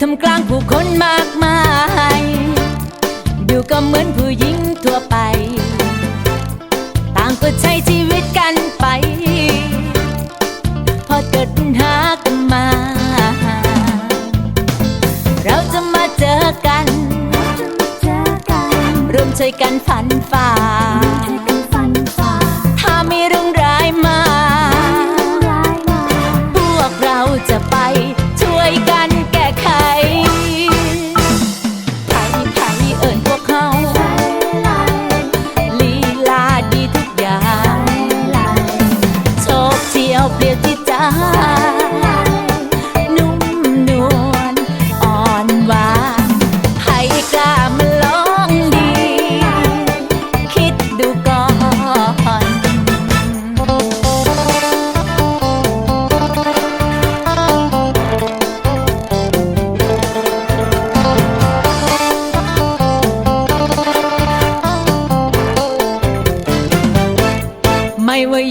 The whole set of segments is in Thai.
ทำกลางผู้คนมากมาย ดูก็เหมือนผู้หญิงทั่วไป ต่างก็ใช้ชีวิต นุ่มนวลอ่อนหวานให้กล้ามาลองดี คิดดูก่อนไม่ว่า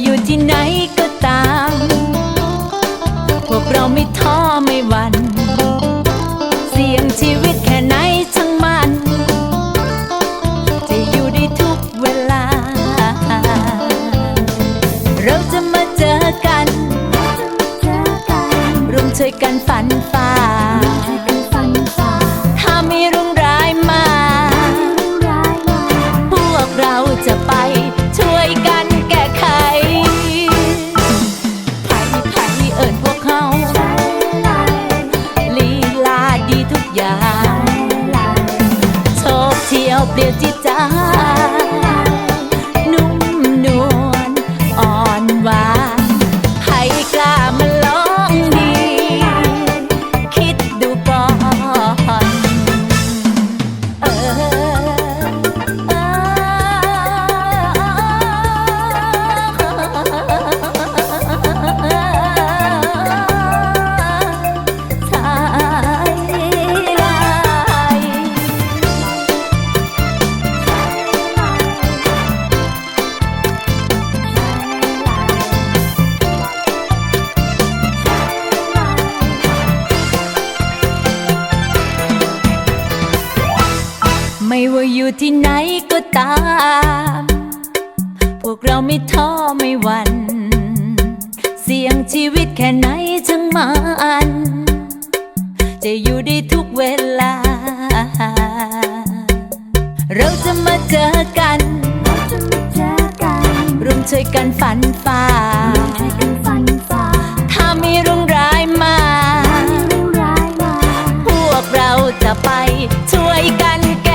ช่วยกันฝันฝ่าถ้ามีเรื่องร้ายมา พวกเราจะไปช่วยกันแก้ไขไผ่ไผ่เอิญพวกเขาลีลาดีทุกอย่างโชคเชียวเปลี่ยวจิต อยู่ที่ไหนก็ตาม พวกเราไม่ท้อไม่หวัน่น เสี่ยงชีวิตแค่ไหนช่างมัน จะอยู่ได้ทุกเวลา เราจะมาเจอกันร่วมช่วยกันฝันฝ่าถ้ามีเรื่องร้ายมา พวกเราจะไปช่วยกันแก้